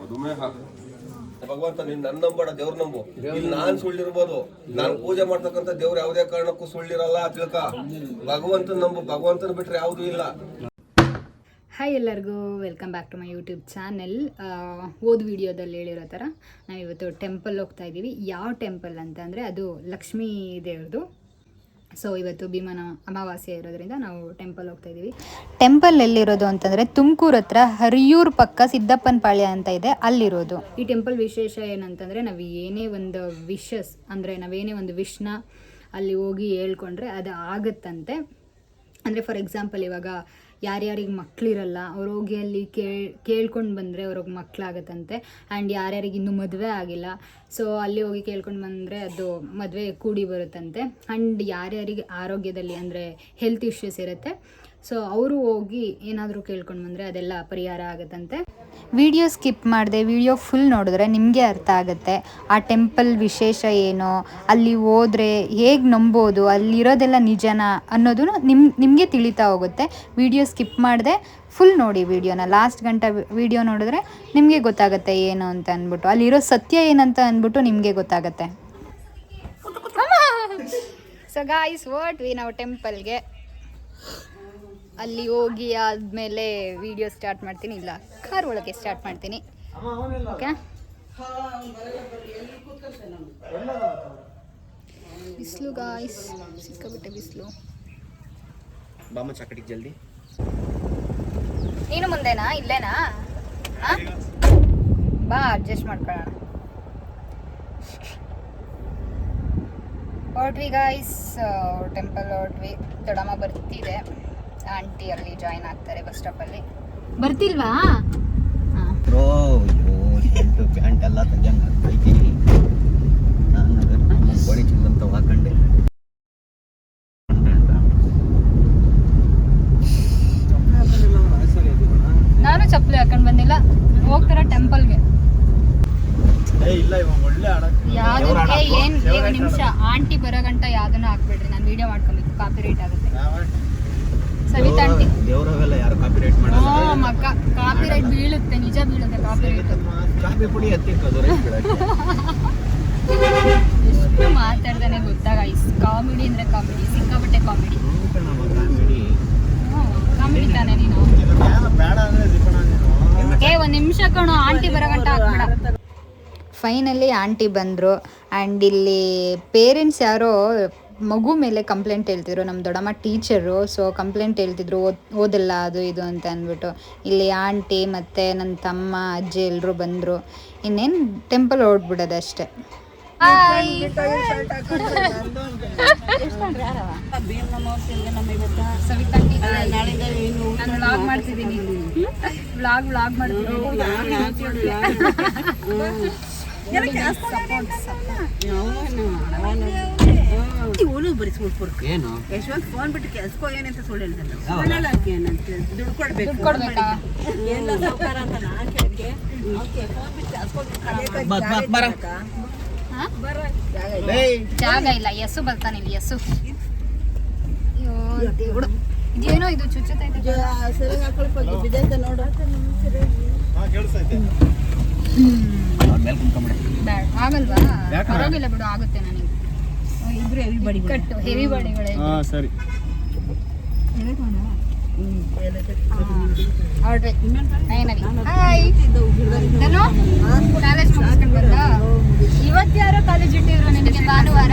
ಮಧುಮೇಹ ಭಗವಂತ ನೀನ್ ನನ್ನ ನಂಬಡ ದೇವ್ರ ನಂಬು. ಇಲ್ಲಿ ನಾನ್ ಸುಳ್ಳಿರ್ಬೋದು. ನಾನ್ ಪೂಜೆ ಮಾಡ್ತಕ್ಕಂಥ ದೇವ್ರ ಯಾವುದೇ ಕಾರಣಕ್ಕೂ ಸುಳ್ಳಿರಲ್ಲ ತಿಳ್ಕ. ಭಗವಂತನ ನಂಬು. ಭಗವಂತನ ಬಿಟ್ರೆ ಯಾವ್ದು ಇಲ್ಲ. ಹಾಯ್ ಎಲ್ಲರಿಗೂ welcome back to my YouTube channel ಓದ್ ವಿಡಿಯೋದಲ್ಲಿ ಹೇಳಿರೋ ಥರ ನಾವಿವತ್ತು ಟೆಂಪಲ್ ಹೋಗ್ತಾ ಇದ್ದೀವಿ. ಯಾವ ಟೆಂಪಲ್ ಅಂತಂದರೆ ಅದು ಲಕ್ಷ್ಮೀ ದೇವ್ರದ್ದು ಸೊ ಇವತ್ತು ಭೀಮನ ಅಮಾವಾಸ್ಯೆ ಇರೋದ್ರಿಂದ ನಾವು ಟೆಂಪಲ್ ಹೋಗ್ತಾ ಇದ್ದೀವಿ ಟೆಂಪಲ್ ಎಲ್ಲಿರೋದು ಅಂತಂದರೆ ತುಮಕೂರು ಹತ್ರ ಹರಿಯೂರು ಪಕ್ಕ ಸಿದ್ದಪ್ಪನ ಪಾಳ್ಯ ಅಂತ ಇದೆ, ಅಲ್ಲಿರೋದು. ಈ ಟೆಂಪಲ್ ವಿಶೇಷ ಏನಂತಂದರೆ ನಾವು ಏನೇ ಒಂದು ವಿಶಸ್ ಅಂದರೆ ನಾವೇನೇ ಒಂದು ವಿಷ್ಣ ಅಲ್ಲಿ ಹೋಗಿ ಹೇಳ್ಕೊಂಡ್ರೆ ಅದು ಆಗುತ್ತಂತೆ ಅಂದರೆ ಫಾರ್ ಎಕ್ಸಾಂಪಲ್ ಇವಾಗ ಯಾರ್ಯಾರಿಗೆ ಮಕ್ಕಳಿರಲ್ಲ ಅವ್ರು ಹೋಗಿ ಅಲ್ಲಿ ಕೇಳಿ, ಕೇಳ್ಕೊಂಡು ಬಂದರೆ ಅವ್ರಿಗೆ ಮಕ್ಕಳಾಗತ್ತಂತೆ ಆ್ಯಂಡ್ ಯಾರ್ಯಾರಿಗೆ ಇನ್ನೂ ಮದುವೆ ಆಗಿಲ್ಲ. ಸೊ ಅಲ್ಲಿ ಹೋಗಿ ಕೇಳ್ಕೊಂಡು ಬಂದರೆ ಅದು ಮದುವೆ ಕೂಡಿ ಬರುತ್ತಂತೆ. ಆ್ಯಂಡ್ ಯಾರ್ಯಾರಿಗೆ ಆರೋಗ್ಯದಲ್ಲಿ ಅಂದರೆ ಹೆಲ್ತ್ ಇಶ್ಯೂಸ್ ಇರುತ್ತೆ ಸೊ ಅವರು ಹೋಗಿ ಏನಾದರೂ ಕೇಳ್ಕೊಂಡು ಬಂದರೆ ಅದೆಲ್ಲ ಪರಿಹಾರ ಆಗುತ್ತಂತೆ. ವಿಡಿಯೋ ಸ್ಕಿಪ್ ಮಾಡಿದೆ ವಿಡಿಯೋ ಫುಲ್ ನೋಡಿದ್ರೆ ನಿಮಗೆ ಅರ್ಥ ಆಗುತ್ತೆ. ಆ ಟೆಂಪಲ್ ವಿಶೇಷ ಏನೋ ಅಲ್ಲಿ ಹೋದರೆ ಹೇಗೆ ನಂಬೋದು ಅಲ್ಲಿರೋದೆಲ್ಲ ನಿಜನ ಅನ್ನೋದು ನಿಮ್ ನಿಮಗೆ ತಿಳಿತಾ ಹೋಗುತ್ತೆ. ವಿಡಿಯೋ ಸ್ಕಿಪ್ ಮಾಡಿದೆ ಫುಲ್ ನೋಡಿ ವಿಡಿಯೋನ. ಲಾಸ್ಟ್ ಗಂಟೆ ವಿಡಿಯೋ ನೋಡಿದ್ರೆ ನಿಮಗೆ ಗೊತ್ತಾಗುತ್ತೆ ಏನು ಅಂತ ಅಂದ್ಬಿಟ್ಟು. ಅಲ್ಲಿರೋ ಸತ್ಯ ಏನಂತ ಅಂದ್ಬಿಟ್ಟು ನಿಮಗೆ ಗೊತ್ತಾಗುತ್ತೆ. ಸೊ ಗಾಯ್ಸ್ ವಾಟ್ ವಿ ನಾವು ಟೆಂಪಲ್ಗೆ ಅಲ್ಲಿ ಹೋಗಿ ಆದಮೇಲೆ ವಿಡಿಯೋ ಸ್ಟಾರ್ಟ್ ಮಾಡ್ತೀನಿ ಇಲ್ಲ ಕಾರ್ ಒಳಗೆ ಸ್ಟಾರ್ಟ್ ಮಾಡ್ತೀನಿ. ಓಕೆ ಬಿಸಿಲು ಗಾಯ್ಸ್ ಸಿಕ್ಕಾಬಿಟ್ಟೆ ಬಿಸಿಲು. ಬಾಮ ಚಾಕಟಿಗೆ ಜಲ್ದಿ. ನೀನು ಮುಂದೆನಾ? ಇಲ್ಲೇನಾ? ಬಾ ಅಡ್ಜಸ್ಟ್ ಮಾಡ್ಕೊಳ್ಳೋಣ. ಹೊರಟ್ವಿ ಗಾಯ್ಸ್ ಟೆಂಪಲ್ ಹೊರಟ್ವಿ. ದೊಡ್ಡಮ್ಮ ಬರ್ತಿದೆ. ಆಂಟಿ ಅಲ್ಲಿ ಜಾಯಿನ್ ಆಗ್ತಾರೆ ಬಸ್ ಸ್ಟಾಪ್ ಅಲ್ಲಿ. ಬರ್ತಿಲ್ವಾ? ಹಾಂ. ಬ್ರೋ ಅಯ್ಯೋ ಶರ್ಟ್ ಪ್ಯಾಂಟ್ ಎಲ್ಲ ತೆಗಿಯಂಗ ಆಗ್ತೈತಿ ನಾನು ನಮ್ಮ ಗೋಣಿ ಚಿಲ್ಲಂತ ಹಾಕೊಂಡೆ. ನಾನು ಚಪ್ಪಲಿ ಹಾಕೊಂಡು ಬಂದಿಲ್ಲ. ಹೋಗ್ತಾರ ಟೆಂಪಲ್ಗೆ ಇಲ್ಲ ಇವಾಗ ಒಳ್ಳೆ ಯಾವ್ದಕ್ಕೆ? ಏನ್ ಏನ್ ನಿಮಿಷ. ಆಂಟಿ ಬರೋ ಗಂಟ ಯಾವ್ದನ್ನ ಹಾಕ್ಬೇಡ್ರಿ. ನಾನು ವಿಡಿಯೋ ಮಾಡ್ಕೊಬೇಕು. ಕಾಪಿ ರೇಟ್ ಆಗುತ್ತೆ ಸವಿತಾ ಆಂಟಿ. ದೇವ್ರವೆಲ್ಲ ಯಾರು ಕಾಪಿ ರೈಟ್ ಹ್ಞೂ ಮಕ್ಕ ಕಾಪಿ ರೇಟ್ ಬೀಳುತ್ತೆ ನಿಜ ಬೀಳುತ್ತೆ ಕಾಪಿ ರೇಟ್ ಕಾಫಿ ಪುಡಿ ಎತ್ತಿಕ್ಕೋದು ರೈಟ್ ಬಿಡಕ್ಕೆ ಎಷ್ಟು ಮಾತಾಡ್ದಾನೆ ಗೊತ್ತಾಗ ಇಸ್ ಕಾಮಿಡಿ ಅಂದ್ರೆ ಕಾಮಿಡಿ ಸಿಕ್ಕಾಪಟ್ಟೆ ಕಾಮಿಡಿ ಕಾಮಿಡಿ ಕಾಮಿಡಿ. ತಾನೆ ನೀನು ಬೇಡ ಅಂದ್ರೆ ಜಿಪಣ ನೀನು? ಏ ಒಂದು ನಿಮಿಷ ಕಣೋ ಆಂಟಿ ಬರೋ ಗಂಟ ಹಾಕ್ಬೇಡ. ಫೈನಲಿ ಆಂಟಿ ಬಂದರು ಆ್ಯಂಡ್ ಇಲ್ಲಿ ಪೇರೆಂಟ್ಸ್ ಯಾರೋ ಮಗು ಮೇಲೆ ಕಂಪ್ಲೇಂಟ್ ಹೇಳ್ತಿದ್ರು ನಮ್ಮ ದೊಡ್ಡಮ್ಮ ಟೀಚರು ಸೊ ಕಂಪ್ಲೇಂಟ್ ಹೇಳ್ತಿದ್ರು ಓದ್ ಓದಲ್ಲ ಅದು ಇದು ಅಂತ ಅಂದ್ಬಿಟ್ಟು ಇಲ್ಲಿ ಆಂಟಿ ಮತ್ತು ನನ್ನ ತಮ್ಮ ಅಜ್ಜಿ ಎಲ್ಲರೂ ಬಂದರು ಇನ್ನೇನು ಟೆಂಪಲ್ ನಾನು ವ್ಲಾಗ್ ಮಾಡ್ತಿದ್ದೀನಿ ವ್ಲಾಗ್ ವ್ಲಾಗ್ ಮಾಡ್ತಿದ್ದೀನಿ ಇವನು ಬರಿಸ್ಬಿಟ್ಬಿಡ್ಕು ಏನು? ಯಶವಂತ್ ಫೋನ್ ಬಿಟ್ಟು ಕೆಲ್ಸಕ್ಕೋ ಏನಂತ ಅಂತ ಸುಳ್ಳು ಹೇಳ್ತಾನೆ ಏನಂತ ದುಡ್ಡು ಕೊಡ್ಬೇಕು ದುಡ್ಡು ಕೊಡ್ಬೇಕಾ? ಎಲ್ಲ ಸಾವ್ಕಾರ ಅಂತ ನಾ ಕೇಳ್ದೆ. ಓಕೆ ಫೋನ್ ಬಿಟ್ಟು ಕೆಲ್ಸಕ್ಕೆ ಬರ. ಹಾ? ಜಾಗ ಇಲ್ಲ. ಯಸ್ಸು ಬರ್ತಾನೆ ಇಲ್ಲಿ ಯಸ್ಸು. ಅಯ್ಯೋ ಇದೇನೋ ಇದು ಚುಚ್ಚುತ್ತೈತೆ ಸರಿ ಹಾಕೊಳಪ್ಪ, ಇಲ್ಲಿ ಬಿದ್ದೈತೆ ನೋಡು. ಅವ್ರ ಮೇಲೆ ಕುಂತ್ಕೊಂಬಿಡಿ ಬ್ಯಾಡ. ಆಗಲ್ವಾ? ಯಾಕೆ? ಪರವಾಗಿಲ್ಲ ಬಿಡು ಆಗುತ್ತೆ ನನಗೆ. ಇಬ್ರು ಹೆವಿ ಬಡಿ ಕಟ್ಟು ಹೆವಿ ಬಾಡಿಗಳೇ ಸರಿ. ಹಾಯ್ ನಾನು ಕಾಲೇಜ್ ಮುಗಿಸ್ಕೊಂಡು ಬಂದ? ಇವತ್ತು ಯಾರೋ ಕಾಲೇಜ್ ಇಟ್ಟಿದ್ರು ನಿನಗೆ ಭಾನುವಾರ?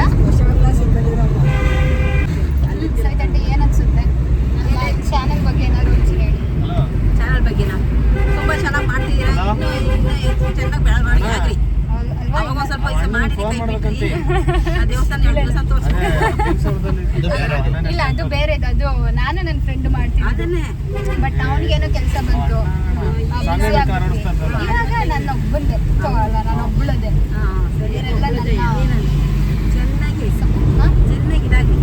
ಏನು ಅನ್ಸುತ್ತೆ ಚಾನೆಲ್ ಬಗ್ಗೆ ಏನಾದ್ರು ಒಂಚೂರು ಹೇಳಿ. ಚಾನಲ್ ಬಗ್ಗೆನಾ ತುಂಬಾ ಚೆನ್ನಾಗಿ ಮಾಡ್ತಿದ್ದೀರಾ ಇನ್ನೂ ಇನ್ನೂ ಚೆನ್ನಾಗಿ ಬೆಳವಣಿಗೆ ಆಗ್ಲಿ ಹೌದು ಅಲ್ವಾ ಅವಾಗ ಒಂದ್ ಸ್ವಲ್ಪ ದಿವಸ ಮಾಡಿ ಕೈ ಬಿಟ್ರಿ ಆ ದೇವಸ್ಥಾನ ಎರಡು ದಿವಸ ತೋರಿಸ್ಬೇಕು ಇದು ಇಲ್ಲ. ಅದು ಬೇರೆ. ಅದು ನಾನು ನನ್ನ ಫ್ರೆಂಡ್ ಮಾಡ್ತೀನಿ ಅದನ್ನೇ. ಬಟ್ ಅವನಿಗೇನೋ ಕೆಲಸ ಬಂತು. ಇವಾಗ ನನ್ನ ಒಬ್ಬಂದೆ ಅಲ್ಲ ನಾನು ಒಬ್ಬಳದೆ ಚೆನ್ನಾಗಿ? ಚೆನ್ನಾಗಿ ಇದಾಗ್ಲಿ.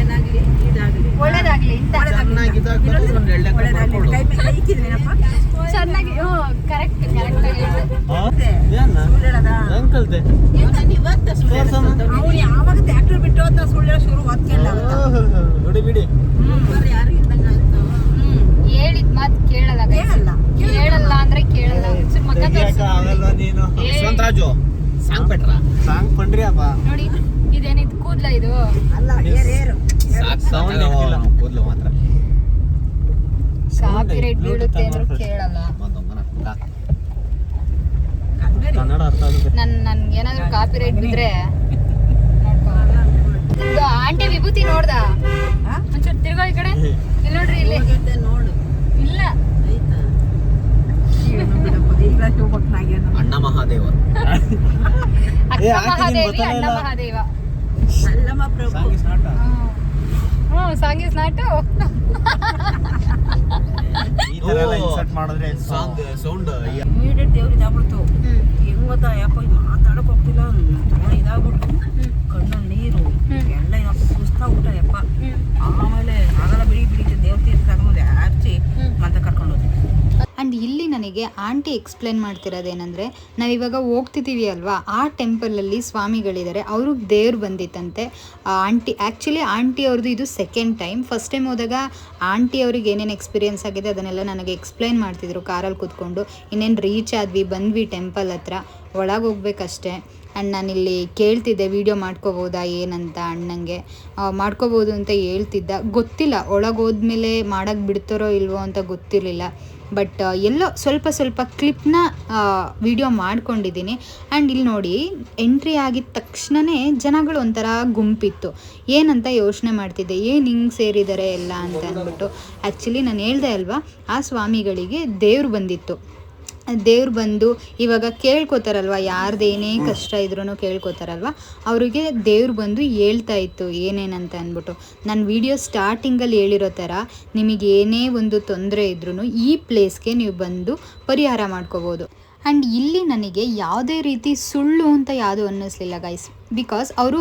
ಏನಾಗ್ಲಿ ಇದಾಗ್ಲಿ. ಒಳ್ಳೇದಾಗ್ಲಿ ಇಂಥ ಒಳ್ಳೇದಾಗ್ಲಿ ಬಿಡಿ. ಹೇಳಿದ ಮಾತು ಕೇಳಲ್ಲ ಕೇಳಲ್ಲ ಅಂದ್ರೆ ಕೇಳಲ್ಲ. ರಾಜು ಸಾಂಗ್ ಪಟ್ರ? ಸಾಂಗ್ ನೋಡಿ ಇದೇನಿದ್ ಕೂದ್ಲ ಇದು? ಕೂದ್ಲ ಮಾತ್ರ. ಬೀಳುತ್ತೆ ಅಂದ್ರೂ ಕೇಳಲ್ಲ. ಕನ್ನಡ ಅರ್ಥ ನನ್ ನನ್ಗೆ ಏನಾದ್ರೂ ಕಾಪಿರೇಟ್ ಬಿದ್ರೆ ಆಂಟಿ ವಿಭೂತಿ ನೋಡ್ದ? ಒಂಚೂರು ತಿರ್ಗೋ ಈ ಕಡೆ. ಇಲ್ಲಿ ನೋಡ್ರಿ ಇಲ್ಲಿ. ನೋಡು. ಇಲ್ಲ. ಅಣ್ಣ ಮಹಾದೇವ. ಅಕ್ಕ ಮಹಾದೇವಿ ಅಣ್ಣ ಮಹಾದೇವ. ಅಲ್ಲಮ್ಮ ಪ್ರಭು. ಹ್ಞೂ ಸಾಂಗ್ ಇಸ್ ನಾಟ್. ಈ ತರ ಎಲ್ಲ ಇನ್ಸರ್ಟ್ ಮಾಡಿದ್ರೆ ಸಾಂಗ್ ಸೌಂಡ್ ಇಮಿಡಿಯೇಟ್ ದೇವ್ರಿಗೆ ಆಗ್ಬಿಡ್ತು ಹೆಂಗ್ ಗೊತ್ತಾ ಯಪ್ಪ ಇದು ಮಾತಾಡಕ್ ಹೋಗ್ತಿಲ್ಲ ತಲೆ ಇದಾಗ್ಬಿಟ್ಟು ಕಣ್ಣಲ್ಲಿ ನೀರು ಎಲ್ಲ ಯಪ್ಪ ಸುಸ್ತಾ ಊಟ ಯಪ್ಪ. ಆಮೇಲೆ ಆಗಲ್ಲ ಬಿಡಿ ಬಿಡಿ ದೇವ್ರ ತೀರ್ಥ ತಗೊಂಡು ಹಚ್ಚಿ ಮತ್ತೆ ಕರ್ಕೊಂಡು ಹೋದ್ವಿ ಆ್ಯಂಡ್ ಇಲ್ಲಿ ನನಗೆ ಆಂಟಿ ಎಕ್ಸ್ಪ್ಲೇನ್ ಮಾಡ್ತಿರೋದೇನೆಂದರೆ, ನಾವಿವಾಗ ಹೋಗ್ತಿದ್ದೀವಿ ಅಲ್ವಾ? ಆ ಟೆಂಪಲಲ್ಲಿ ಸ್ವಾಮಿಗಳಿದ್ದಾರೆ ಅವ್ರಿಗೆ ದೇವ್ರು ಬಂದಿತ್ತಂತೆ. ಆಂಟಿ ಆ್ಯಕ್ಚುಲಿ ಆಂಟಿ ಅವ್ರದ್ದು ಇದು ಸೆಕೆಂಡ್ ಟೈಮ್ ಫಸ್ಟ್ ಟೈಮ್ ಹೋದಾಗ ಆಂಟಿ ಅವ್ರಿಗೆ ಏನೇನು ಎಕ್ಸ್ಪೀರಿಯನ್ಸ್ ಆಗಿದೆ ಅದನ್ನೆಲ್ಲ ನನಗೆ ಎಕ್ಸ್ಪ್ಲೇನ್ ಮಾಡ್ತಿದ್ರು ಕಾರಲ್ಲಿ ಕೂತ್ಕೊಂಡು. ಇನ್ನೇನು ರೀಚ್ ಆದ್ವಿ, ಬಂದ್ವಿ ಟೆಂಪಲ್ ಹತ್ರ. ಒಳಗೆ ಹೋಗ್ಬೇಕಷ್ಟೇ. ಆ್ಯಂಡ್ ನಾನಿಲ್ಲಿ ಕೇಳ್ತಿದ್ದೆ, ವಿಡಿಯೋ ಮಾಡ್ಕೋಬೋದಾ, ಏನಂತ? ಅಣ್ಣಂಗೆ. ಮಾಡ್ಕೋಬೋದು ಅಂತ ಹೇಳ್ತಿದ್ದ. ಗೊತ್ತಿಲ್ಲ ಒಳಗೆ ಹೋದ್ಮೇಲೆ ಮಾಡೋಕ್ಕೆ ಬಿಡ್ತಾರೋ ಇಲ್ವೋ ಅಂತ ಗೊತ್ತಿರಲಿಲ್ಲ. ಬಟ್ ಎಲ್ಲೋ ಸ್ವಲ್ಪ ಸ್ವಲ್ಪ ಕ್ಲಿಪ್ನ ವಿಡಿಯೋ ಮಾಡ್ಕೊಂಡಿದ್ದೀನಿ. ಆ್ಯಂಡ್ ಇಲ್ಲಿ ನೋಡಿ, ಎಂಟ್ರಿ ಆಗಿದ ತಕ್ಷಣವೇ ಜನಗಳು ಒಂಥರ ಗುಂಪಿತ್ತು. ಏನಂತ ಯೋಚನೆ ಮಾಡ್ತಿದ್ದೆ, ಏನು ಹಿಂಗೆ ಸೇರಿದ್ದಾರೆ ಎಲ್ಲ? ಅಂತ ಅಂದ್ಬಿಟ್ಟು. ಆ್ಯಕ್ಚುಲಿ ನಾನು ಹೇಳ್ದೆ ಅಲ್ವಾ, ಆ ಸ್ವಾಮಿಗಳಿಗೆ ದೇವ್ರು ಬಂದಿತ್ತು. ದೇವ್ರು ಬಂದು ಇವಾಗ ಕೇಳ್ಕೊತಾರಲ್ವ? ಯಾರ್ದೇನೇ ಕಷ್ಟ ಇದ್ರೂ ಕೇಳ್ಕೊತಾರಲ್ವ? ಅವರಿಗೆ ದೇವ್ರು ಬಂದು ಹೇಳ್ತಾ ಇತ್ತು ಏನೇನಂತ ಅಂದ್ಬಿಟ್ಟು. ನಾನು ವಿಡಿಯೋ ಸ್ಟಾರ್ಟಿಂಗಲ್ಲಿ ಹೇಳಿರೋ ಥರ ನಿಮಗೆ ಏನೇ ಒಂದು ತೊಂದರೆ ಇದ್ರೂ ಈ ಪ್ಲೇಸ್ಗೆ ನೀವು ಬಂದು ಪರಿಹಾರ ಮಾಡ್ಕೋಬೋದು. ಆ್ಯಂಡ್ ಇಲ್ಲಿ ನನಗೆ ಯಾವುದೇ ರೀತಿ ಸುಳ್ಳು ಅಂತ ಯಾವುದು ಅನ್ನಿಸ್ಲಿಲ್ಲ ಗೈಸ್ ಬಿಕಾಸ್ ಅವರು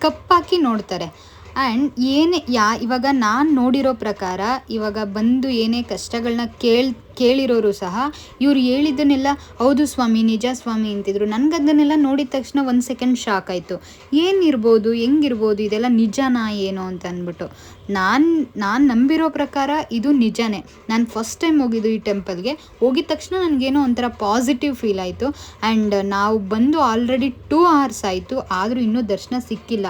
ಕಪ್ಪಾಕಿ ನೋಡ್ತಾರೆ. ಆ್ಯಂಡ್ ಏನೇ, ಯಾ, ಇವಾಗ ನಾನು ನೋಡಿರೋ ಪ್ರಕಾರ ಇವಾಗ ಬಂದು ಏನೇ ಕಷ್ಟಗಳನ್ನ ಕೇಳ್, ಕೇಳಿರೋರು ಸಹ ಇವ್ರು ಹೇಳಿದ್ದನ್ನೆಲ್ಲ, ಹೌದು ಸ್ವಾಮಿ, ನಿಜ ಸ್ವಾಮಿ, ಅಂತಿದ್ರು. ನನಗದನ್ನೆಲ್ಲ ನೋಡಿದ ತಕ್ಷಣ ಒಂದು ಸೆಕೆಂಡ್ ಶಾಕ್ ಆಯಿತು. ಏನಿರ್ಬೋದು, ಹೆಂಗಿರ್ಬೋದು, ಇದೆಲ್ಲ ನಿಜನಾ, ಏನು ಅಂತ ಅಂದ್ಬಿಟ್ಟು. ನಾನು ನಾನು ನಂಬಿರೋ ಪ್ರಕಾರ ಇದು ನಿಜನೇ. ನಾನು ಫಸ್ಟ್ ಟೈಮ್ ಹೋಗಿದ್ದು ಈ ಟೆಂಪಲ್ಗೆ ಹೋಗಿದ ತಕ್ಷಣ ನನಗೇನೋ ಒಂಥರ ಪಾಸಿಟಿವ್ ಫೀಲ್ ಆಯಿತು. ಆ್ಯಂಡ್ ನಾವು ಬಂದು ಆಲ್ರೆಡಿ ಟೂ ಅವರ್ಸ್ ಆಯಿತು. ಆದರೂ ಇನ್ನೂ ದರ್ಶನ ಸಿಕ್ಕಿಲ್ಲ.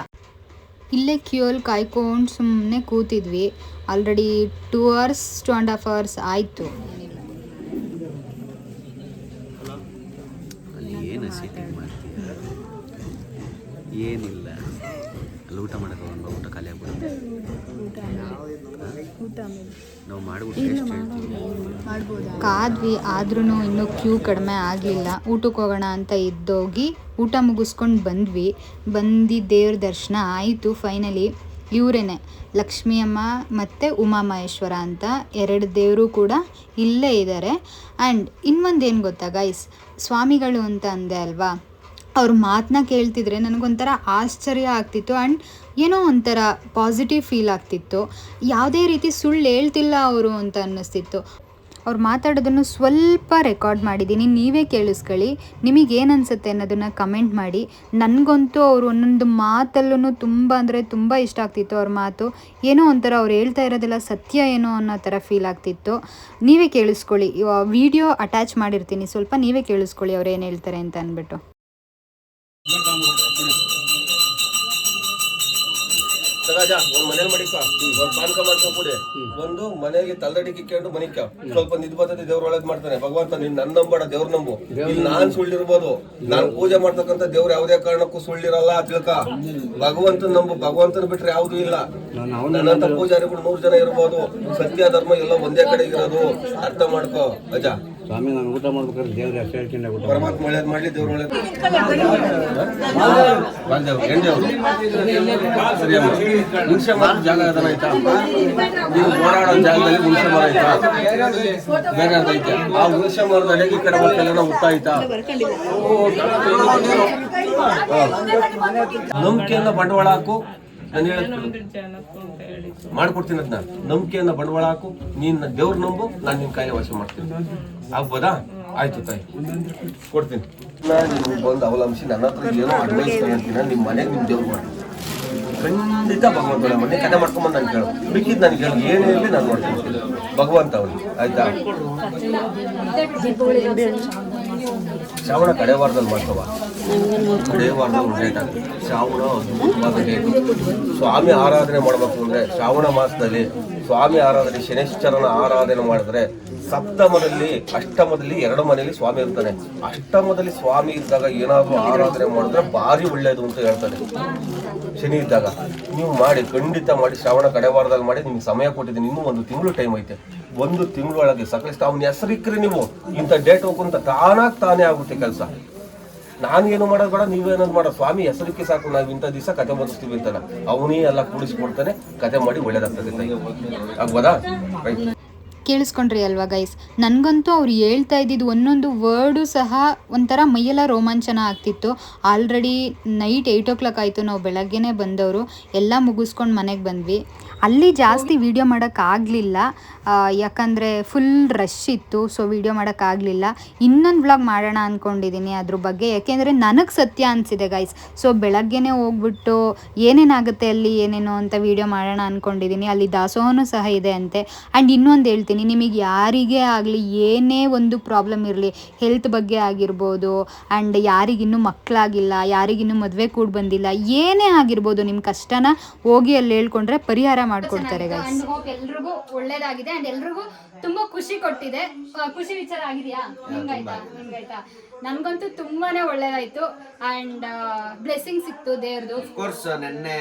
ಇಲ್ಲೇ ಕ್ಯೂಯಲ್ಲಿ ಕಾಯ್ಕೊಂಡು ಸುಮ್ಮನೆ ಕೂತಿದ್ವಿ. Already two hours to and half hours ಆಯಿತು. ಏನಿಲ್ಲ. ಅಲ್ಲಿ ಊಟ ಮಾಡಕ್ಕೆ ಒಂದು ಊಟ ಖಾಲಿ ಆಗ್ಬಿಡುತ್ತೆ. ನಾವು ಮಾಡ್ಬಿಟ್ಟು ಕಾದ್ವಿ ಆದ್ರೂ ಇನ್ನೂ ಕ್ಯೂ ಕಡಿಮೆ ಆಗಲಿಲ್ಲ. ಊಟಕ್ಕೆ ಹೋಗೋಣ ಅಂತ ಇದ್ದೋಗಿ ಊಟ ಮುಗಿಸ್ಕೊಂಡು ಬಂದ್ವಿ. ಬಂದಿ ದೇವ್ರ ದರ್ಶನ ಆಯಿತು ಫೈನಲಿ ಇವರೇನೆ ಲಕ್ಷ್ಮಿಯಮ್ಮ ಮತ್ತು ಉಮಾಮಹೇಶ್ವರ ಅಂತ ಎರಡು ದೇವರು ಕೂಡ ಇಲ್ಲೇ ಇದ್ದಾರೆ ಆ್ಯಂಡ್ ಇನ್ನೊಂದು ಏನು ಗೊತ್ತಾ ಗೈಸ್ ಸ್ವಾಮಿಗಳು ಅಂತ ಅಂದೆ ಅಲ್ವಾ? ಅವ್ರ ಮಾತನ್ನ ಕೇಳ್ತಿದ್ರೆ ನನಗೊಂಥರ ಆಶ್ಚರ್ಯ ಆಗ್ತಿತ್ತು ಆ್ಯಂಡ್ ಏನೋ ಒಂಥರ ಪಾಸಿಟಿವ್ ಫೀಲ್ ಆಗ್ತಿತ್ತು. ಯಾವುದೇ ರೀತಿ ಸುಳ್ಳು ಹೇಳ್ತಿಲ್ಲ ಅವರು ಅಂತ ಅನ್ನಿಸ್ತಿತ್ತು. ಅವ್ರು ಮಾತಾಡೋದನ್ನು ಸ್ವಲ್ಪ ರೆಕಾರ್ಡ್ ಮಾಡಿದ್ದೀನಿ. ನೀವೇ ಕೇಳಿಸ್ಕೊಳ್ಳಿ. ನಿಮಗೇನು ಅನಿಸುತ್ತೆ ಅನ್ನೋದನ್ನು ಕಮೆಂಟ್ ಮಾಡಿ. ನನಗಂತೂ ಅವರು ಒಂದೊಂದು ಮಾತಲ್ಲೂ ತುಂಬ ಅಂದರೆ ತುಂಬ ಇಷ್ಟ ಆಗ್ತಿತ್ತು ಅವ್ರ ಮಾತು. ಏನೋ ಒಂಥರ ಅವ್ರು ಹೇಳ್ತಾ ಇರೋದೆಲ್ಲ ಸತ್ಯ ಏನೋ ಅನ್ನೋ ಥರ ಫೀಲ್ ಆಗ್ತಿತ್ತು. ನೀವೇ ಕೇಳಿಸ್ಕೊಳ್ಳಿ. ವಿಡಿಯೋ ಅಟ್ಯಾಚ್ ಮಾಡಿರ್ತೀನಿ. ಸ್ವಲ್ಪ ನೀವೇ ಕೇಳಿಸ್ಕೊಳ್ಳಿ ಅವ್ರು ಏನು ಹೇಳ್ತಾರೆ ಅಂತ ಅಂದ್ಬಿಟ್ಟು ರಾಜ ಒಂದ್ ಮನೇಲಿ ಮಡಿಕ. ಒಂದ್ ಪಾನಕ ಕುಡಿ. ಒಂದು ಮನೆಗೆ ತಲ್ಲಡಿ ಕಿಕ್ಕೊಂಡು ಮನಿಕ ಸ್ವಲ್ಪ ನಿದ್ ಬರ್ತದೆ ದೇವ್ರ ಒಳ್ಳೇದ್ ಮಾಡ್ತಾನೆ. ಭಗವಂತ ನೀನ್ ನನ್ ನಂಬಡ ದೇವ್ರ ನಂಬು. ಇಲ್ಲಿ ನಾನ್ ಸುಳ್ಳಿರ್ಬೋದು. ನಾನ್ ಪೂಜೆ ಮಾಡ್ತಕ್ಕಂತ ದೇವ್ರ ಯಾವ್ದೇ ಕಾರಣಕ್ಕೂ ಸುಳ್ಳಿರಲ್ಲ ತಿಳ್ಕ. ಭಗವಂತನ ನಂಬು. ಭಗವಂತನ ಬಿಟ್ರೆ ಯಾವ್ದು ಇಲ್ಲ. ನನ್ನಂತ ಪೂಜಾರಿಗಳು ನೂರ್ ಜನ ಇರ್ಬೋದು. ಸತ್ಯ ಧರ್ಮ ಎಲ್ಲ ಒಂದೇ ಕಡೆ ಇರೋದು ಅರ್ಥ ಮಾಡ್ಕೋ ಅಜ ಸ್ವಾಮಿ ನಾನು ಊಟ ಮಾಡ್ಬೇಕಾದ್ರೆ ದೇವ್ರ ಹೆಸರು ಹೇಳ್ತೀನಿ ಊಟ ಪರಮಾತ್ಮ ಒಳ್ಳೇದು ಮಾಡಲಿ ದೇವ್ರ ಒಳ್ಳೇದ್ ಹೆಂಡೇವ್ರು? ಸರಿ ಅಮ್ಮ ಹುಣಸೆ ಮರ ಜಾಗ ಅದನ್ನ ಆಯ್ತಾ ನೀವು ಓಡಾಡೋ ಜಾಗದಲ್ಲಿ ಹುಣಸೆ ಮರ ಆಯ್ತಾ ಬೇರೆ ಐತೆ? ಆ ಹುಣಸೆ ಮರದಲ್ಲಿ ಈ ಕಡೆ ಮತ್ತೆಲ್ಲ ಹುಟ್ಟ ಆಯ್ತಾ ನಂಬಿಕೆಯನ್ನ ಬಂಡವಾಳ ಹಾಕು. ನಾನು ಮಾಡ್ಕೊಡ್ತೀನಿ ಅದನ್ನ ನಂಬಿಕೆಯನ್ನ ಬಂಡವಾಳ ಹಾಕು. ನೀನ್ ದೇವ್ರ ನಂಬು ನಾನು ನಿನ್ ಕಾಯಿಲೆ ವಾಸ ಮಾಡ್ತೀನಿ. ಆಗ್ಬೋದಾ? ಆಯ್ತು ತಾಯಿ. ಕೊಡ್ತೀನಿ. ನೀವು ಬಂದು ಅವಲಂಬಿಸಿ ನನ್ನ ಹತ್ರ ಏನೋ ಅಡ್ವೈಸ್ ತಗೊಂತೀನಿ ನಿಮ್ಮ ಮನೆಗೆ ನಿಮ್ ದೇವ್ರು ಮಾಡಿ ಖಂಡಿತ ಭಗವಂತ ಮನೆ ಕಥೆ ಮಾಡ್ಕೊಂಬಂದು ನಾನು ಕೇಳು ಬಿಕ್ಕಿದ್ದು ನನಗೆ ಹೇಳು. ಏನೇ ಇರಲಿ ನಾನು ನೋಡ್ತೀನಿ. ಭಗವಂತ ಅವನು ಆಯ್ತಾ? ಶ್ರಾವಣ ಕಡೆ ವಾರದಲ್ಲಿ ಮಾಡ್ತವ ಕಡೆ ವಾರದಲ್ಲಿ ಡೇಟ್ ಆಗುತ್ತೆ. ಶ್ರಾವಣ ಡೇಟ್ ಸ್ವಾಮಿ ಆರಾಧನೆ ಮಾಡಬೇಕು ಅಂದರೆ ಶ್ರಾವಣ ಮಾಸದಲ್ಲಿ ಸ್ವಾಮಿ ಆರಾಧನೆ, ಶನೇಶ್ವರನ ಆರಾಧನೆ ಮಾಡಿದ್ರೆ ಸಪ್ತಮದಲ್ಲಿ, ಅಷ್ಟಮದಲ್ಲಿ ಎರಡು ಮನೆಯಲ್ಲಿ ಸ್ವಾಮಿ ಇರ್ತಾನೆ. ಅಷ್ಟಮದಲ್ಲಿ ಸ್ವಾಮಿ ಇದ್ದಾಗ ಏನಾದರೂ ಆರಾಧನೆ ಮಾಡಿದ್ರೆ ಭಾರಿ ಒಳ್ಳೇದು ಅಂತ ಹೇಳ್ತಾನೆ. ಶನಿ ಇದ್ದಾಗ. ನೀವು ಮಾಡಿ, ಖಂಡಿತ ಮಾಡಿ, ಶ್ರಾವಣ ಕಡೆ ವಾರದಲ್ಲಿ ಮಾಡಿ, ನಿಮ್ಗೆ ಸಮಯ ಕೊಟ್ಟಿದ್ದೀನಿ. ಇನ್ನೂ ಒಂದು ತಿಂಗಳು ಟೈಮ್ ಐತೆ. ಒಂದು ತಿಂಗಳೊಳಗೆ ಸಕಲ ಅವನ ಹೆಸರಿಕ್ರಿ ನೀವು. ಇಂಥ ಡೇಟ್ ಹೋಗುವಂತ ತಾನಾಗ್ ತಾನೇ ಆಗುತ್ತೆ ಕೆಲಸ. ನಾನು ಏನು ಮಾಡೋದು ಬೇಡ ನೀವೇನಾದ್ರು ಮಾಡೋ. ಸ್ವಾಮಿ ಹೆಸರಿಕ್ಕೆ ಸಾಕು, ನಾವು ಇಂಥ ದಿವಸ ಕತೆ ಬದಿಸ್ತೀವಿ ಅಂತಾನೆ. ಅವನೇ ಎಲ್ಲ ಕೂಡಿಸ್ಕೊಡ್ತಾನೆ, ಕತೆ ಮಾಡಿ ಒಳ್ಳೇದಾಗ್ತದೆ ಆಗ್ಬೋದಾ? ರೈಟ್ ಕೇಳಿಸ್ಕೊಂಡ್ರಿ ಅಲ್ವಾ ಗೈಸ್ ನನಗಂತೂ ಅವ್ರು ಹೇಳ್ತಾ ಇದ್ದಿದ್ದು ಒಂದೊಂದು ವರ್ಡು ಸಹ ಒಂಥರ ಮೈಯೆಲ್ಲ ರೋಮಾಂಚನ ಆಗ್ತಿತ್ತು. Already night eight o'clock ಆಯಿತು, ನಾವು ಬೆಳಗ್ಗೆನೇ ಬಂದವರು. ಎಲ್ಲ ಮುಗಿಸ್ಕೊಂಡು ಮನೆಗೆ ಬಂದ್ವಿ. ಅಲ್ಲಿ ಜಾಸ್ತಿ ವೀಡಿಯೋ ಮಾಡೋಕ್ಕಾಗಲಿಲ್ಲ. ಯಾಕಂದರೆ ಫುಲ್ ರಶ್ ಇತ್ತು ಸೊ ವೀಡಿಯೋ ಮಾಡೋಕ್ಕಾಗಲಿಲ್ಲ. ಇನ್ನೊಂದು ವ್ಲಾಗ್ ಮಾಡೋಣ ಅಂದ್ಕೊಂಡಿದ್ದೀನಿ ಅದ್ರ ಬಗ್ಗೆ. ಯಾಕೆಂದರೆ ನನಗೆ ಸತ್ಯ ಅನಿಸಿದೆ ಗೈಸ್ ಸೊ ಬೆಳಗ್ಗೆನೇ ಹೋಗ್ಬಿಟ್ಟು ಏನೇನಾಗುತ್ತೆ ಅಲ್ಲಿ, ಏನೇನೋ ಅಂತ ವೀಡಿಯೋ ಮಾಡೋಣ ಅಂದ್ಕೊಂಡಿದ್ದೀನಿ ಅಲ್ಲಿ ದಾಸೋಹನೂ ಸಹ ಇದೆ ಅಂತೆ. ಆ್ಯಂಡ್ ಇನ್ನೊಂದು ಹೇಳ್ತೀನಿ, ನಿಮಗೆ ಯಾರಿಗೆ ಆಗಲಿ ಏನೇ ಒಂದು ಪ್ರಾಬ್ಲಮ್ ಇರಲಿ ಹೆಲ್ತ್ ಬಗ್ಗೆ ಆಗಿರ್ಬೋದು ಆ್ಯಂಡ್ ಯಾರಿಗಿನ್ನೂ ಮಕ್ಕಳಾಗಿಲ್ಲ ಯಾರಿಗಿನ್ನೂ ಮದುವೆ ಕೂಡ ಬಂದಿಲ್ಲ, ಏನೇ ಆಗಿರ್ಬೋದು ನಿಮ್ಮ ಕಷ್ಟನ ಹೋಗಿ ಅಲ್ಲಿ ಹೇಳ್ಕೊಂಡ್ರೆ ಪರಿಹಾರ ಮಾಡಿಕೊಡ್ತಾರೆ ಗೈಸ್ ಹೋಪ್ ಎಲ್ರಿಗೂ ಒಳ್ಳೇದಾಗಿದೆ ಅಂಡ್ ಎಲ್ರಿಗೂ ತುಂಬಾ ಖುಷಿ ಕೊಟ್ಟಿದೆ. ಖುಷಿ ವಿಚಾರ ಆಗಿದೆಯಾ? ನಿಮ್ಗಾಯ್ತಾ? ನಿಮ್ಗಾಯ್ತಾ? ನನ್ಗಂತೂ ತುಂಬಾನೇ ಒಳ್ಳೇದಾಯ್ತು. ಅಂಡ್ ಬ್ಲೆಸ್ಸಿಂಗ್ ಸಿಕ್ತು ದೇವ್ರದು. ಕೋರ್ಸ್ ನೆನ್ನೆ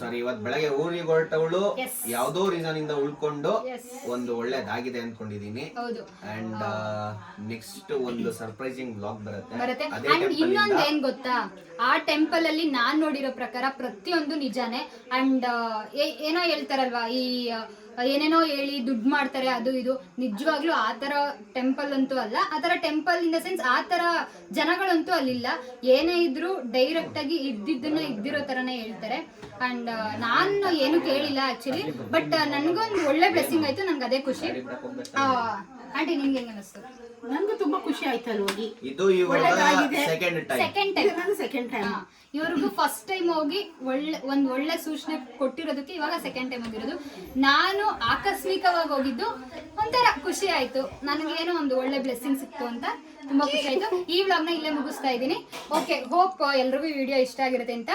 ಸಾರಿ ಇವತ್ ಬೆಳಗ್ಗೆ ಊರಿಗೆ ಹೊರಟವಳು. Yes. ಯಾವ್ದೋ ರೀಸನ್ ಇಂದ ಉಳ್ಕೊಂಡು Yes. ಒಂದು ಒಳ್ಳೇದಾಗಿದೆ ಅನ್ಕೊಂಡಿದೀನಿ. ಹೌದು. ಅಂಡ್ ನೆಕ್ಸ್ಟ್ ಒಂದು ಸರ್ಪ್ರೈಸಿಂಗ್ ಬ್ಲಾಗ್ ಬರುತ್ತೆ. ಬರುತ್ತೆ. ಅದೇ ಅಂಡ್ temple ಇನ್ನೊಂದು ಇಂದ ಏನ್ ಗೊತ್ತಾ? ಆ ಟೆಂಪಲ್ ಅಲ್ಲಿ ನಾನ್ ನೋಡಿರೋ ಪ್ರಕಾರ ಪ್ರತಿಯೊಂದು ನಿಜಾನೇ. ಅಂಡ್ ಏನೋ ಹೇಳ್ತಾರಲ್ವಾ ಈ ಏನೇನೋ ಹೇಳಿ ದುಡ್ಡು ಮಾಡ್ತಾರೆ, ಅದು ಇದು. ನಿಜವಾಗ್ಲೂ ಆ ಥರ ಟೆಂಪಲ್ ಅಂತೂ ಅಲ್ಲ, ಆ ಥರ ಟೆಂಪಲ್ ಇನ್ ದ ಸೆನ್ಸ್ ಆ ಥರ ಜನಗಳಂತೂ ಅಲ್ಲಿಲ್ಲ. ಏನೇ ಇದ್ರು ಡೈರೆಕ್ಟ್ ಆಗಿ ಇದ್ದಿದ್ದನ್ನ ಇದ್ದಿರೋ ತರನೇ ಹೇಳ್ತಾರೆ. ಅಂಡ್ ನಾನು ಏನು ಕೇಳಿಲ್ಲ ಆಕ್ಚುಲಿ ಬಟ್ ನನಗೊಂದು ಒಳ್ಳೆ ಬ್ಲೆಸ್ಸಿಂಗ್ ಆಯ್ತು ನಂಗೆ ಅದೇ ಖುಷಿ ಆಂಟಿ, ನಿಮ್ಗೆ ಹೆಂಗ ಅನಿಸ್ತು? ನಂಗೂ ತುಂಬಾ ಖುಷಿ ಆಯ್ತು ಅಲ್ಲಿ ಹೋಗಿ. ಇದು ಇವಾಗ ಸೆಕೆಂಡ್ ಟೈಮ್ ಸೆಕೆಂಡ್ ಟೈಮ್ ನಾನು ಸೆಕೆಂಡ್ ಟೈಮ್ ಇವ್ರಿಗೂ ಫಸ್ಟ್ ಟೈಮ್ ಹೋಗಿ ಒಳ್ಳೆ ಒಂದ್ ಒಳ್ಳೆ ಸೂಚನೆ ಕೊಟ್ಟಿರೋದಕ್ಕೆ ಇವಾಗ ಸೆಕೆಂಡ್ ಟೈಮ್ ಹೋಗಿರೋದು. ನಾನು ಆಕಸ್ಮಿಕವಾಗಿ ಹೋಗಿದ್ದು ಒಂಥರ ಖುಷಿ ಆಯ್ತು. ನನಗೇನೋ ಒಂದು ಒಳ್ಳೆ ಬ್ಲೆಸ್ಸಿಂಗ್ ಸಿಕ್ತು ಅಂತ ತುಂಬಾ ಖುಷಿ ಆಯ್ತು. ಈ ವ್ಲಾಗ್ನ ಇಲ್ಲೇ ಮುಗಿಸ್ತಾ ಇದ್ದೀನಿ. ಓಕೆ ಹೋಪ್ ಎಲ್ರಿಗೂ ವಿಡಿಯೋ ಇಷ್ಟ ಆಗಿರುತ್ತೆ ಅಂತ.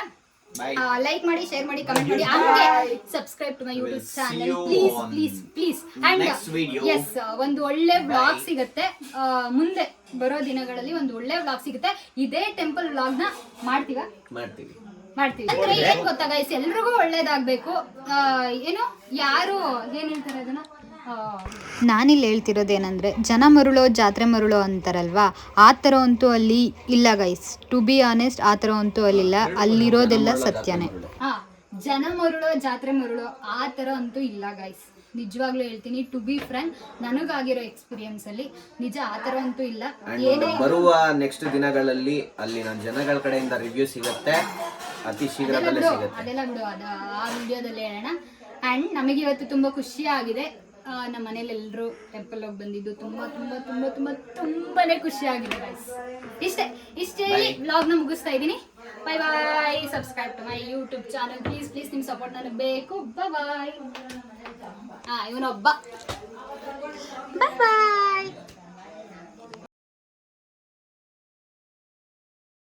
ಲೈಕ್ ಮಾಡಿ ಶೇರ್ ಮಾಡಿ ಕಮೆಂಟ್ ಮಾಡಿ. ಹಾಗೆ subscribe to my YouTube channel please please please and yes ಒಂದು ಒಳ್ಳೆ ವ್ಲಾಗ್ ಸಿಗುತ್ತೆ. ಮುಂದೆ ಬರೋ ದಿನಗಳಲ್ಲಿ ಒಂದು ಒಳ್ಳೆ ವ್ಲಾಗ್ ಸಿಗುತ್ತೆ. ಇದೇ ಟೆಂಪಲ್ ವ್ಲಾಗ್ನ ಮಾಡ್ತೀವ? ಮಾಡ್ತೀವಿ. ಮಾಡ್ತೀವಿ. ಅಂದ್ರೆ ಏನ್ ಗೊತ್ತಾ ಗೈಸ್ ಎಲ್ರಿಗೂ ಒಳ್ಳೇದಾಗ್ಬೇಕು. ಏನು ಯಾರು ಏನ್ ಹೇಳ್ತಾರೆ ಅದನ್ನ? ನಾನಿಲ್ಲಿ ಹೇಳ್ತಿರೋದೇನೆಂದರೆ ಜನ ಮರುಳೋ ಜಾತ್ರೆ ಮರುಳೋ ಅಂತಾರಲ್ವಾ? ಆ ಥರ ಅಂತೂ ಅಲ್ಲಿ ಇಲ್ಲ ಗೈಸ್ ಟು ಬಿ ಆನೆಸ್ಟ್ ಆ ಥರ ಅಂತೂ ಅಲ್ಲಿಲ್ಲ. ಅಲ್ಲಿರೋದೆಲ್ಲ ಸತ್ಯನೇ. ಹಾ ಜನ ಮರುಳೋ ಜಾತ್ರೆ ಮರುಳೋ ಆ ಥರ ಅಂತೂ ಇಲ್ಲ ಗೈಸ್ ನಿಜವಾಗ್ಲೂ ಹೇಳ್ತೀನಿ ಟು ಬಿ ಫ್ರೆಂಡ್ ನನಗಾಗಿರೋ ಎಕ್ಸ್ಪೀರಿಯನ್ಸ್ ಅಲ್ಲಿ ನಿಜ ಆ ಥರ ಅಂತೂ ಇಲ್ಲ. ಬರುವ ನೆಕ್ಸ್ಟ್ ದಿನಗಳಲ್ಲಿ ಅಲ್ಲಿನ ಜನಗಳ ಕಡೆಯಿಂದ ರಿವ್ಯೂ ಸಿಗುತ್ತೆ ಅತಿ ಅದೆಲ್ಲ ಶೀಘ್ರದಲ್ಲೇ ಬಿಡು ಸಿಗುತ್ತೆ. ಅದೆಲ್ಲ ಬಿಡು ಅದು ಆ ವಿಡಿಯೋದಲ್ಲಿ ಹೇಳೋಣ. ಆ್ಯಂಡ್ ನಮಗೆ ಇವತ್ತು ತುಂಬ ಖುಷಿ ಆಗಿದೆ. ನಮ್ಮ ಮನೇಲಿ ಎಲ್ಲರೂ ಟೆಂಪಲ್ ಹೋಗಿ ಬಂದಿದ್ದು. ತುಂಬ ತುಂಬ ತುಂಬ ತುಂಬ ತುಂಬಾನೇ ಖುಷಿ ಆಗಿದೆ ಗೈಸ್ ಇಷ್ಟೇ ಇಷ್ಟೇ ನ ಮುಗಿಸ್ತಾ ಇದ್ದೀನಿ. Bye bye subscribe to my YouTube channel please please ನಿಮ್ಮ ಸಪೋರ್ಟ್ ನನಗೆ ಬೇಕು. ಬಾಯ್ ಹಾ ಇವನೊಬ್ಬ. ಬಾಯ್ ಬಾಯ್